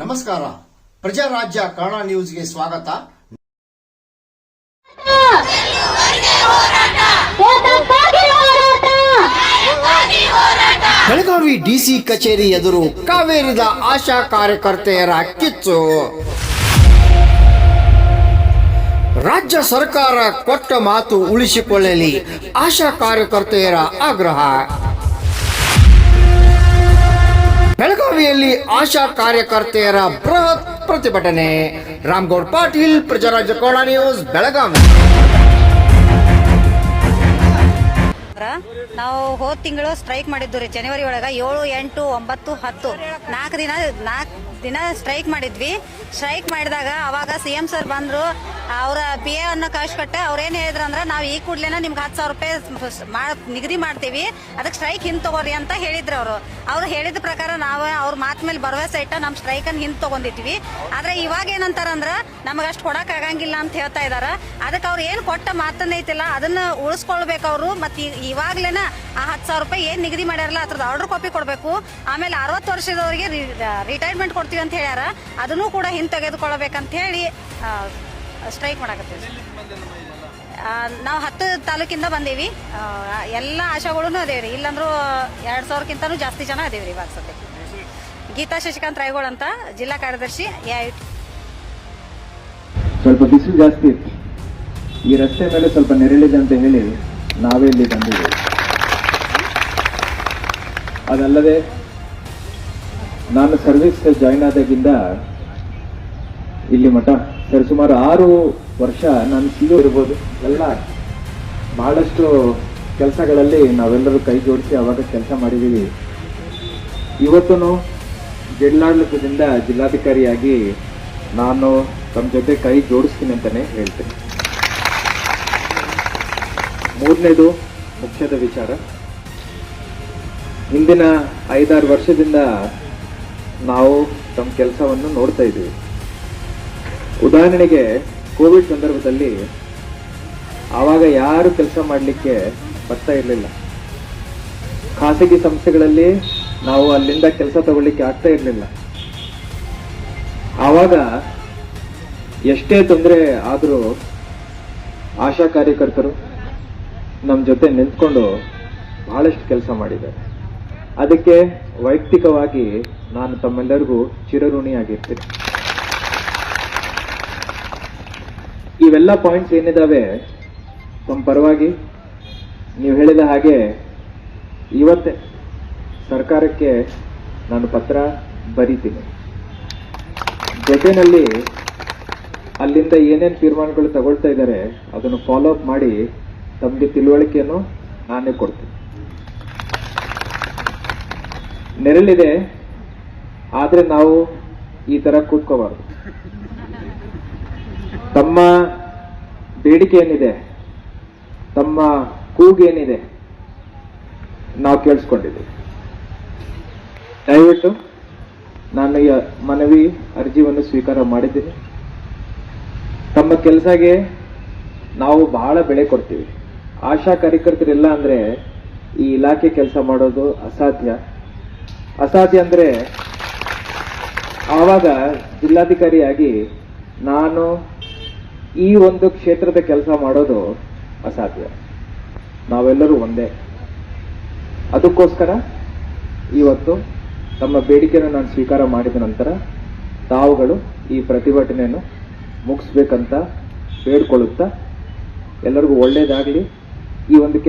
ನಮಸ್ಕಾರ. ಪ್ರಜಾರಾಜ್ಯ ಕನ್ನಡ ನ್ಯೂಸ್ಗೆ ಸ್ವಾಗತ. ಬೆಳಗಾವಿ ಡಿಸಿ ಕಚೇರಿ ಎದುರು ಕಾವೇರಿದ ಆಶಾ ಕಾರ್ಯಕರ್ತೆಯರ ಕಿಚ್ಚು. ರಾಜ್ಯ ಸರ್ಕಾರ ಕೊಟ್ಟ ಮಾತು ಉಳಿಸಿಕೊಳ್ಳಲಿ, ಆಶಾ ಕಾರ್ಯಕರ್ತೆಯರ ಆಗ್ರಹ. ಬೆಳಗಾವಿಯಲ್ಲಿ ಆಶಾ ಕಾರ್ಯಕರ್ತೆಯರ ಬೃಹತ್ ಪ್ರತಿಭಟನೆ. ರಾಮ್ಗೌಡ್ ಪಾಟೀಲ್ ಪ್ರಜಾರಾಜ್ಯ ಕೋಣಾ ನ್ಯೂಸ್, ಬೆಳಗಾವಿ. ನಾವು ಹೋದ ತಿಂಗಳು ಸ್ಟ್ರೈಕ್ ಮಾಡಿದ್ದು ರೀ, ಜನವರಿ ಒಳಗ ಏಳು, ಎಂಟು, ಒಂಬತ್ತು, ಹತ್ತು. ನಾಲ್ಕು ದಿನ, ನಾಲ್ಕು ದಿನ ಸ್ಟ್ರೈಕ್ ಮಾಡಿದ್ವಿ. ಸ್ಟ್ರೈಕ್ ಮಾಡಿದಾಗ ಅವಾಗ ಸಿ ಎಂ ಸರ್ ಬಂದ್ರು, ಅವರ ಪಿ ಎ ಅನ್ನ ಕಳ್ಸಿಕೊಟ್ಟೆ ಅವ್ರೇನ್ ಹೇಳಿದ್ರು ಅಂದ್ರೆ, ನಾವು ಈ ಕೂಡ್ಲೇನ ನಿಮ್ಗೆ ಹತ್ತು ಸಾವಿರ ರೂಪಾಯಿ ನಿಗದಿ ಮಾಡ್ತೀವಿ. ಅದಕ್ಕೆ ಸ್ಟ್ರೈಕ್ ಹಿಂದೆ ತಗೋರಿ ಅಂತ ಹೇಳಿದ್ರು ಅವರು. ಅವ್ರು ಹೇಳಿದ ಪ್ರಕಾರ ನಾವು ಅವ್ರ ಮಾತ ಮೇಲೆ ಭರವಸೆ ಇಟ್ಟ ನಮ್ಮ ಸ್ಟ್ರೈಕ್ ಹಿಂದೆ ತಗೊಂಡಿದ್ವಿ. ಆದ್ರೆ ಇವಾಗ ಏನಂತಾರಂದ್ರೆ ನಮಗೆ ಅಷ್ಟು ಆಗಂಗಿಲ್ಲ ಅಂತ ಹೇಳ್ತಾ ಇದಾರ. ಅದಕ್ಕೆ ಅವ್ರು ಏನ್ ಕೊಟ್ಟ ಮಾತನ್ನ ಐತಿಲ್ಲ. ಅದನ್ನ ಉಳಿಸ್ಕೊಳ್ಬೇಕು ಅವರು. ಮತ್ತೆ ಇವಾಗ್ಲೇನ ಆ ಹತ್ತು ಸಾವಿರ ರೂಪಾಯಿ ಏನು ನಿಗದಿ ಮಾಡ್ಯಾರಲ್ಲ, ಅದ್ರದ್ದು ಆರ್ಡರ್ ಕಾಪಿ ಕೊಡಬೇಕು. ಆಮೇಲೆ ಅರವತ್ತು ವರ್ಷದವರಿಗೆ ರಿಟೈರ್ಮೆಂಟ್ ಕೊಡ್ತೀವಿ ಅಂತ ಹೇಳ್ಯಾರ. ಅದನ್ನು ಕೂಡ ಹಿಂತೆಗೆದುಕೊಳ್ಬೇಕಂತ ಹೇಳಿ ಸ್ಟ್ರೈಕ್ ಮಾಡಕತ್ತೀವಿ. ನಾವು ಹತ್ತು ತಾಲೂಕಿಂದ ಬಂದೀವಿ. ಎಲ್ಲ ಆಶಾಗಳೂ ಅದೇವ್ರಿ. ಇಲ್ಲಂದ್ರೂ ಎರಡು ಸಾವಿರಕ್ಕಿಂತನೂ ಜಾಸ್ತಿ ಜನ ಅದೇವ್ರಿ ಇವಾಗ ಸದ್ಯಕ್ಕೆ. ಗೀತಾ ಶಶಿಕಾಂತ್ ರಾಯ್ಗೋಳ್ ಅಂತ ಜಿಲ್ಲಾ ಕಾರ್ಯದರ್ಶಿ ಸ್ವಲ್ಪ ಬಿಸಿಲು ಜಾಸ್ತಿ ಈ ರಸ್ತೆ ಮೇಲೆ ಸ್ವಲ್ಪ ನೆರಳಿದೆ ಅಂತ ಹೇಳಿ ನಾವೇ ಇಲ್ಲಿ ಬಂದಿದ್ದೇವೆ. ಅದಲ್ಲದೆ ನಾನು ಸರ್ವಿಸ್ ಜಾಯಿನ್ ಆದಾಗಿಂದ ಇಲ್ಲಿ ಮಠ ಸರ್ ಸುಮಾರು ಆರು ವರ್ಷ ನಾನು ಸಿ ಇರ್ಬೋದು. ಎಲ್ಲ ಬಹಳಷ್ಟು ಕೆಲಸಗಳಲ್ಲಿ ನಾವೆಲ್ಲರೂ ಕೈ ಜೋಡಿಸಿ ಅವಾಗ ಕೆಲಸ ಮಾಡಿದ್ದೀವಿ. ಇವತ್ತು ಜಿಲ್ಲಾಡಳಿತದಿಂದ ಜಿಲ್ಲಾಧಿಕಾರಿಯಾಗಿ ನಾನು ತಮ್ಮ ಜೊತೆ ಕೈ ಜೋಡಿಸ್ತೀನಿ ಅಂತಲೇ ಹೇಳ್ತೀನಿ. ಮೂರನೇದು ಮುಖ್ಯದ ವಿಚಾರ. ಹಿಂದಿನ ಐದಾರು ವರ್ಷದಿಂದ ನಾವು ತಮ್ಮ ಕೆಲಸವನ್ನು ನೋಡ್ತಾ ಇದ್ದೀವಿ. ಉದಾಹರಣೆಗೆ, ಕೋವಿಡ್ ಸಂದರ್ಭದಲ್ಲಿ ಆವಾಗ ಯಾರು ಕೆಲಸ ಮಾಡಲಿಕ್ಕೆ ಬರ್ತಾ ಇರಲಿಲ್ಲ. ಖಾಸಗಿ ಸಂಸ್ಥೆಗಳಲ್ಲಿ ನಾವು ಅಲ್ಲಿಂದ ಕೆಲಸ ತಗೊಳ್ಳಿಕ್ಕೆ ಆಗ್ತಾ ಇರಲಿಲ್ಲ. ಆವಾಗ ಎಷ್ಟೇ ತೊಂದರೆ ಆದರೂ ಆಶಾ ಕಾರ್ಯಕರ್ತರು ನಮ್ಮ ಜೊತೆ ನಿಂತ್ಕೊಂಡು ಬಹಳಷ್ಟು ಕೆಲಸ ಮಾಡಿದ್ದಾರೆ. ಅದಕ್ಕೆ ವೈಯಕ್ತಿಕವಾಗಿ ನಾನು ತಮ್ಮೆಲ್ಲರಿಗೂ ಚಿರಋಣಿಯಾಗಿರ್ತೀನಿ. ಇವೆಲ್ಲ ಪಾಯಿಂಟ್ಸ್ ಏನಿದಾವೆ? ತಮ್ಮ ಪರವಾಗಿ ನೀವು ಹೇಳಿದ ಹಾಗೆ ಇವತ್ತೇ ಸರ್ಕಾರಕ್ಕೆ ನಾನು ಪತ್ರ ಬರೀತೀನಿ. ಜೊತೆನಲ್ಲಿ ಅಲ್ಲಿಂದ ಏನೇನು ತೀರ್ಮಾನಗಳು ತಗೊಳ್ತಾ ಇದ್ದಾರೆ, ಅದನ್ನು ಫಾಲೋ ಅಪ್ ಮಾಡಿ ತಮಗೆ ತಿಳುವಳಿಕೆಯನ್ನು ನಾನೇ ಕೊಡ್ತೀನಿ. ನೆರಳಿದೆ, ಆದರೆ ನಾವು ಈ ತರ ಕೂತ್ಕೋಬಾರ್ದು. ತಮ್ಮ ಬೇಡಿಕೆ ಏನಿದೆ ತಮ್ಮ ಕೂಗೇನಿದೆ, ನಾವು ಕೇಳಿಸ್ಕೊಂಡಿದ್ದೀವಿ. ದಯವಿಟ್ಟು ನಾನು ಈ ಮನವಿ ಅರ್ಜಿಯನ್ನು ಸ್ವೀಕಾರ ಮಾಡಿದ್ದೀನಿ. ತಮ್ಮ ಕೆಲಸಗೆ ನಾವು ಬಹಳ ಬೆಳೆ ಕೊಡ್ತೀವಿ. ಆಶಾ ಕಾರ್ಯಕರ್ತರಿಲ್ಲ ಅಂದರೆ ಈ ಇಲಾಖೆ ಕೆಲಸ ಮಾಡೋದು ಅಸಾಧ್ಯ. ಅಸಾಧ್ಯ ಅಂದರೆ ಆವಾಗ ಜಿಲ್ಲಾಧಿಕಾರಿಯಾಗಿ ನಾನು ಈ ಒಂದು ಕ್ಷೇತ್ರದ ಕೆಲಸ ಮಾಡೋದು ಅಸಾಧ್ಯ. ನಾವೆಲ್ಲರೂ ಒಂದೇ. ಅದಕ್ಕೋಸ್ಕರ ಇವತ್ತು ತಮ್ಮ ಬೇಡಿಕೆಯನ್ನು ನಾನು ಸ್ವೀಕಾರ ಮಾಡಿದ ನಂತರ ತಾವುಗಳು ಈ ಪ್ರತಿಭಟನೆಯನ್ನು ಮುಗಿಸ್ಬೇಕಂತ ಬೇಡ್ಕೊಳ್ಳುತ್ತಾ ಎಲ್ಲರಿಗೂ ಒಳ್ಳೆಯದಾಗಲಿ ಈ ಒಂದು